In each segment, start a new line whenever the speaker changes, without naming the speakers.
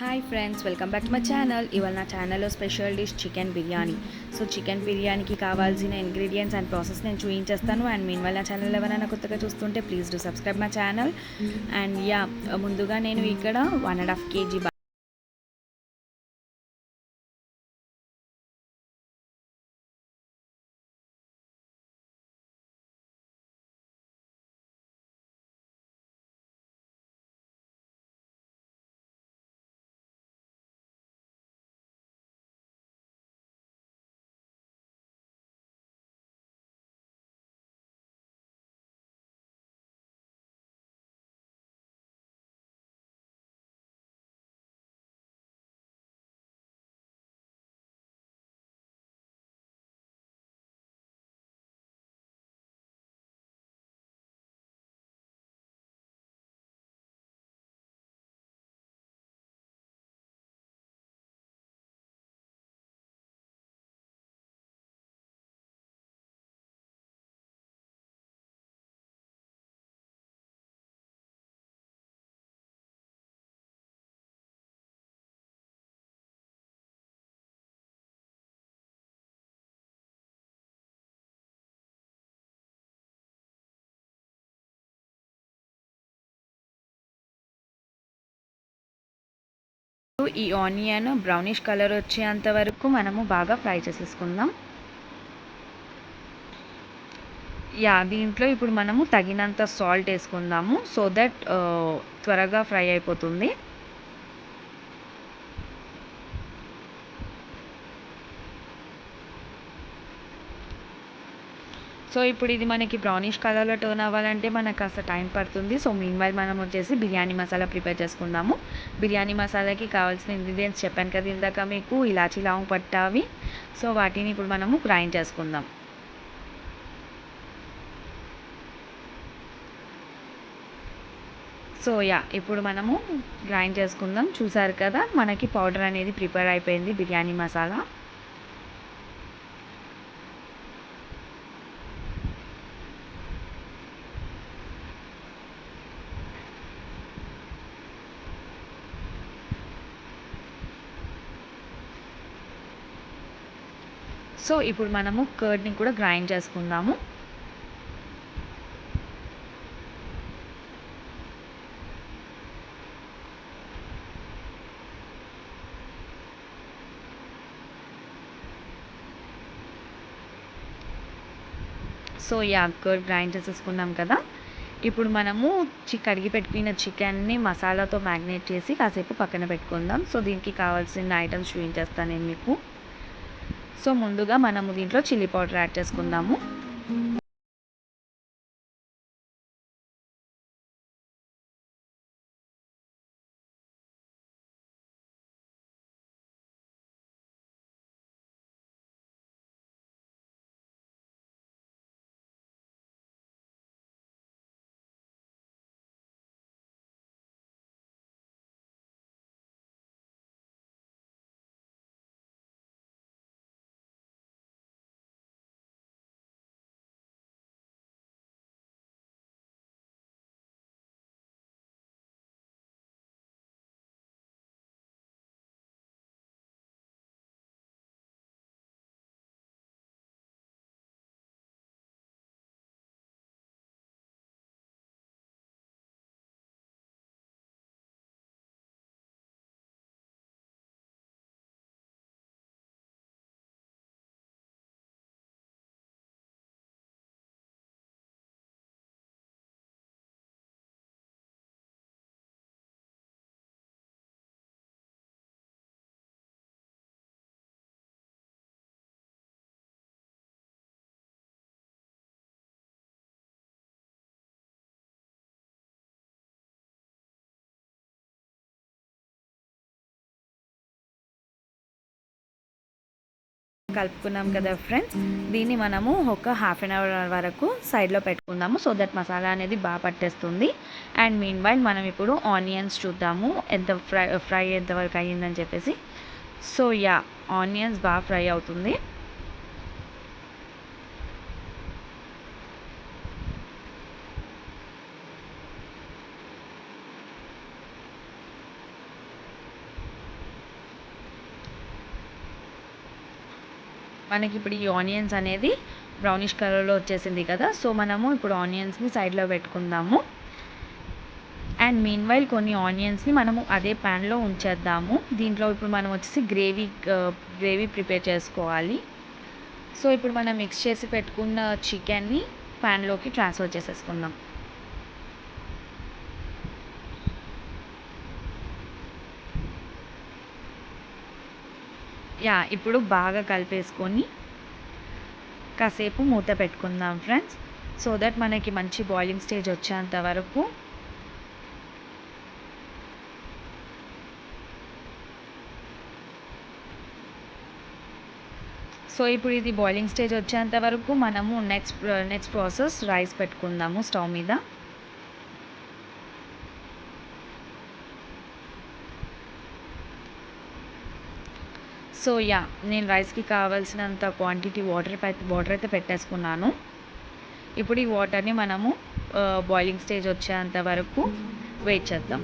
Hi friends welcome back to my channel ఇవాళ నా ఛానల్లో special dish chicken biryani. So chicken బిర్యానీకి కావాల్సిన ఇంగ్రీడియంట్స్ అండ్ ప్రాసెస్ నేను చూపించేస్తాను అండ్ మీన్ నా ఛానల్ ఎవరైనా కొత్తగా చూస్తుంటే please do subscribe my channel and yeah ముందుగా నేను ఇక్కడ వన్ అండ్ హాఫ్ కేజీ ఈ ఆనియన్ బ్రౌనిష్ కలర్ వచ్చేంత వరకు మనము బాగా ఫ్రై చేసేసుకుందాం. యా దీంట్లో ఇప్పుడు మనము తగినంత సాల్ట్ వేసుకుందాము సో దట్ uh, త్వరగా ఫ్రై అయిపోతుంది. సో ఇప్పుడు ఇది మనకి బ్రౌనిష్ కలర్లో టర్న్ అవ్వాలంటే మనకు కాస్త టైం పడుతుంది. సో మీన్ వైల్ మనం వచ్చేసి బిర్యానీ మసాలా ప్రిపేర్ చేసుకుందాము. బిర్యానీ మసాలాకి కావాల్సిన ఇంగ్రీడియంట్స్ చెప్పాను కదా ఇందాక మీకు ఇలాచీ లాంగ్ పట్టావి సో వాటిని ఇప్పుడు మనము గ్రైండ్ చేసుకుందాం. సో యా ఇప్పుడు మనము గ్రైండ్ చేసుకుందాం. చూసారు కదా మనకి పౌడర్ అనేది ప్రిపేర్ అయిపోయింది బిర్యానీ మసాలా. సో ఇప్పుడు మనము కర్డ్ని కూడా గ్రైండ్ చేసుకుందాము. సో యా కర్డ్ గ్రైండ్ చేసేసుకున్నాం కదా. ఇప్పుడు మనము చి కడిగి పెట్టుకున్న చికెన్ని మసాలాతో మ్యాగ్నేట్ చేసి కాసేపు పక్కన పెట్టుకుందాం. సో దీనికి కావాల్సిన ఐటమ్స్ చూపించేస్తాను నేను మీకు. సో ముందుగా మనము దీంట్లో చిల్లీ పౌడర్ యాడ్ చేసుకుందాము. కలుపుకున్నాం కదా ఫ్రెండ్స్ దీన్ని మనము ఒక హాఫ్ అన్ అవర్ వరకు సైడ్లో పెట్టుకుందాము. సో దట్ మసాలా అనేది బాగా పట్టేస్తుంది. అండ్ మీన్ వైల్ మనం ఇప్పుడు ఆనియన్స్ చూద్దాము. ఎంత ఫ్రై ఫ్రై ఎంతవరకు అయ్యిందని చెప్పేసి. సో యా ఆనియన్స్ బాగా ఫ్రై అవుతుంది. మనకి ఇప్పుడు ఈ ఆనియన్స్ అనేది బ్రౌనిష్ కలర్లో వచ్చేసింది కదా. సో మనము ఇప్పుడు ఆనియన్స్ని సైడ్లో పెట్టుకుందాము. అండ్ మీన్ వైల్ కొన్ని ఆనియన్స్ని మనము అదే ప్యాన్లో ఉంచేద్దాము. దీంట్లో ఇప్పుడు మనం వచ్చేసి గ్రేవీ గ్రేవీ ప్రిపేర్ చేసుకోవాలి. సో ఇప్పుడు మనం మిక్స్ చేసి పెట్టుకున్న చికెన్ని ప్యాన్లోకి ట్రాన్స్ఫర్ చేసేసుకుందాం. యా ఇప్పుడు బాగా కలిపేసుకొని కాసేపు మూత పెట్టుకుందాం ఫ్రెండ్స్. సో దట్ మనకి మంచి బాయిలింగ్ స్టేజ్ వచ్చేంత వరకు సో ఇప్పుడు ఇది బాయిలింగ్ స్టేజ్ వచ్చేంత వరకు మనము నెక్స్ట్ నెక్స్ట్ ప్రాసెస్ రైస్ పెట్టుకుందాము స్టవ్ మీద. సో యా నేను రైస్కి కావాల్సినంత క్వాంటిటీ వాటర్ వాటర్ అయితే పెట్టేసుకున్నాను. ఇప్పుడు ఈ వాటర్ని మనము uh, బాయిలింగ్ స్టేజ్ వచ్చేంత వరకు వెయిట్ చేద్దాం.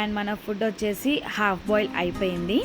అండ్ మన ఫుడ్ వచ్చేసి హాఫ్ బాయిల్ అయిపోయింది.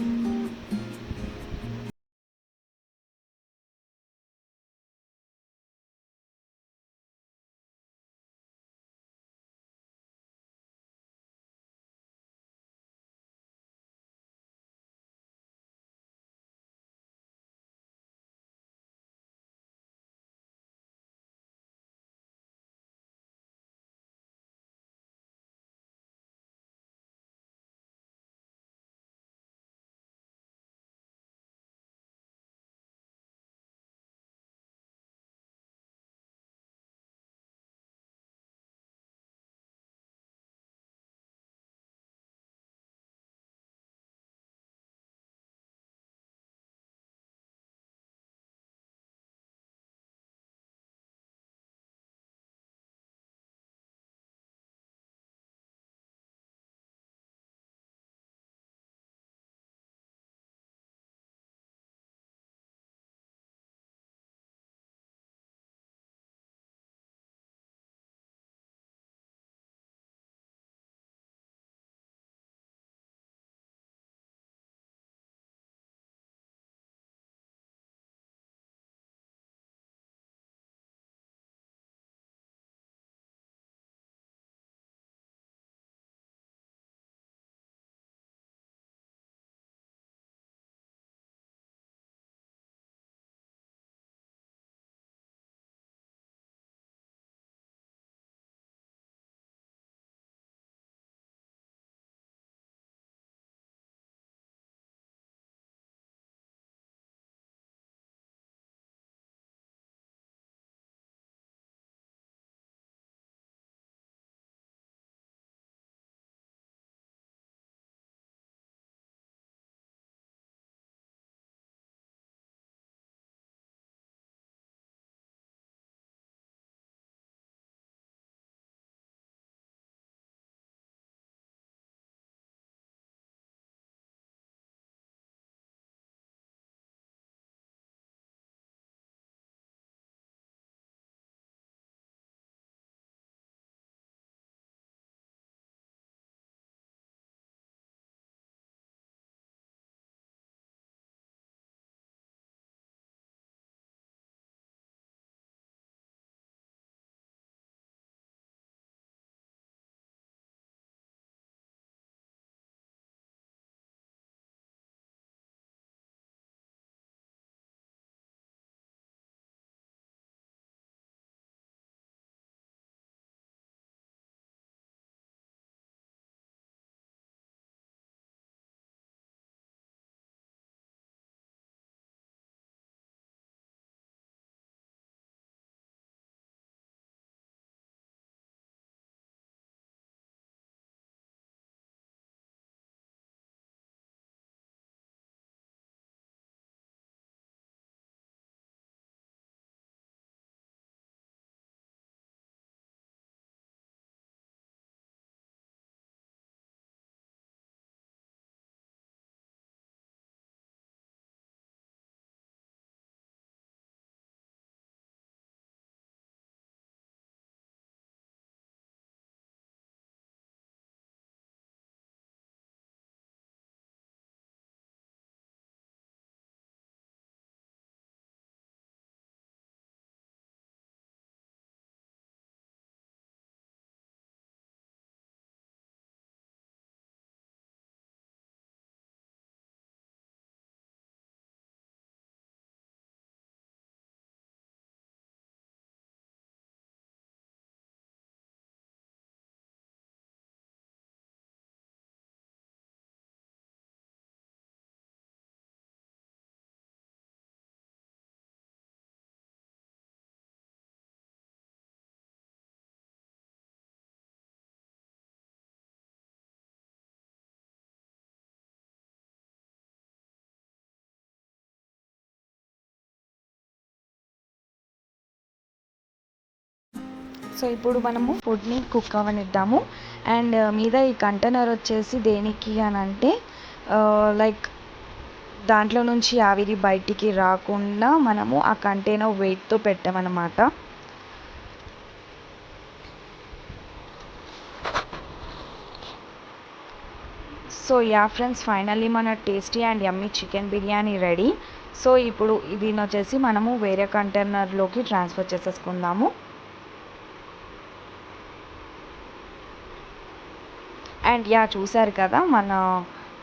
సో ఇప్పుడు మనము ఫుడ్ని కుక్ అవనిద్దాము. అండ్ uh, మీద ఈ కంటైనర్ వచ్చేసి దేనికి అని అంటే uh, లైక్ దాంట్లో నుంచి ఆవిరి బయటికి రాకుండా మనము ఆ కంటైనర్ వెయిట్తో పెట్టామన్నమాట. సో యా ఫ్రెండ్స్ ఫైనల్లీ మన tasty and yummy chicken biryani ready. So ఇప్పుడు దీని వచ్చేసి మనము వేరే కంటైనర్లోకి ట్రాన్స్ఫర్ చేసేసుకుందాము. అండ్ యా చూసారు కదా మన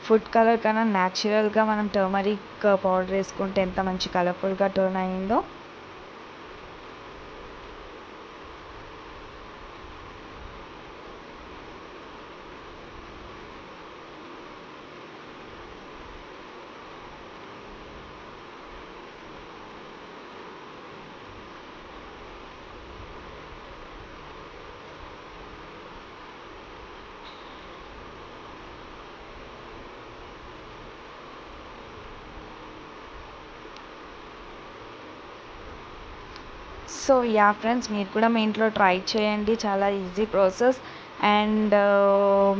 ఫుడ్ కలర్ కన్నా న్యాచురల్గా మనం టర్మరిక్ పౌడర్ వేసుకుంటే ఎంత మంచి కలర్ఫుల్గా టర్న్ అయిందో. సో యా ఫ్రెండ్స్ మీరు కూడా మీ ఇంట్లో ట్రై చేయండి. చాలా easy process. And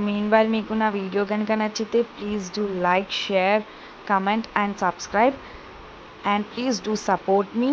meanwhile మీకు నా వీడియో కనుక నచ్చితే please do like share comment and subscribe and please do support me